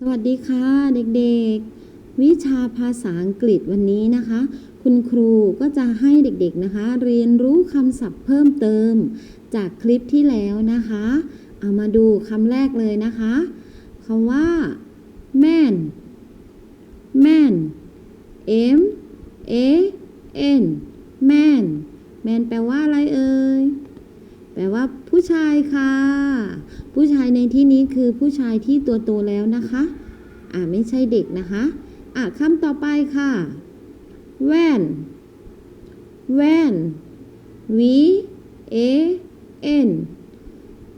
สวัสดีค่ะเด็กๆ วิชาภาษาอังกฤษวันนี้นะคะ คุณครูก็จะให้เด็กๆนะคะ เรียนรู้คำศัพท์เพิ่มเติม จากคลิปที่แล้วนะคะ เอามาดูคำแรกเลยนะคะคำว่า man man m a n man man แปลว่าอะไรเอ่ย แปลว่าผู้ชายค่ะ ผู้ชายในที่นี้คือผู้ชายที่ตัวโตแล้วนะคะ อ่าไม่ใช่เด็กนะคะ อะคำต่อไปค่ะ van van v a n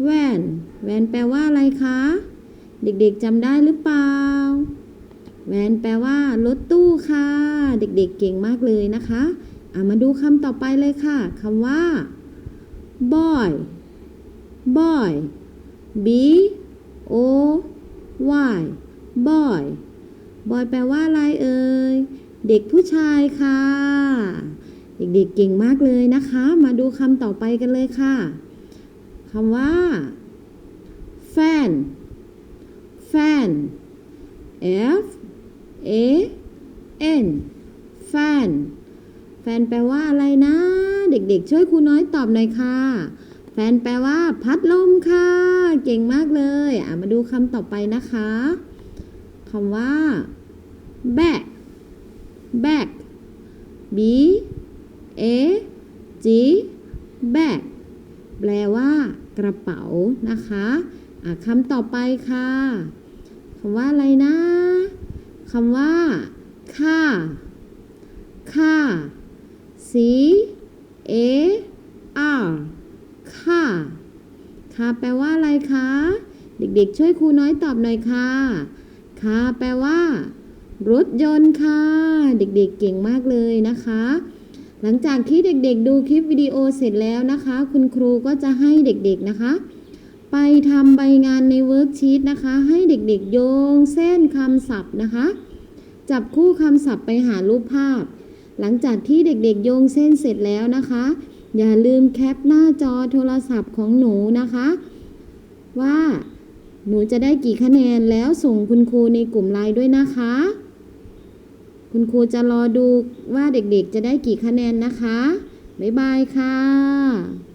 van van แปลว่าอะไรคะ เด็กๆจำได้หรือเปล่าแวนแปลว่ารถตู้ค่ะ เด็กๆเก่งมากเลยนะคะ อะมาดูคำต่อไปเลยค่ะคำว่า boy boy b o y boy boy แปลว่าอะไรเอ่ย เด็กผู้ชายค่ะ เด็กๆเก่งมากเลยนะคะ มาดูคำต่อไปกันเลยค่ะคำว่า fan fan f a n fan แฟนแปลว่าอะไรนะ เด็กๆ ช่วยครูน้อยตอบหน่อยค่ะ แฟนแปลว่า พัดลมค่ะ เก่งมากเลยอะมาดูคำต่อไปนะคะคำว่า bag bag b a g bag แปลว่า กระเป๋านะคะอะคำต่อไปค่ะคำว่าอะไรนะคำว่า ค่า ค่า C A R ค่าค่าแปลว่าอะไรคะ เด็กๆ ช่วยครูน้อยตอบหน่อยค่ะ ค่าแปลว่า รถยนต์ค่ะ เด็กๆ เก่งมากเลยนะคะ หลังจากที่เด็กๆ ดูคลิปวิดีโอเสร็จแล้วนะคะ คุณครูก็จะให้เด็กๆ นะคะ ไปทำใบงานในเวิร์กชีตนะคะ ให้เด็กๆ โยงเส้นคำศัพท์นะคะ จับคู่คำศัพท์ไปหารูปภาพ หลังจากที่เด็กๆโยงเส้นเสร็จแล้วนะคะ อย่าลืมแคปหน้าจอโทรศัพท์ของหนูนะคะ ว่าหนูจะได้กี่คะแนนแล้วส่งคุณครูในกลุ่มไลน์ด้วยนะคะ คุณครูจะรอดูว่าเด็กๆจะได้กี่คะแนนนะคะ บ๊ายบายค่ะ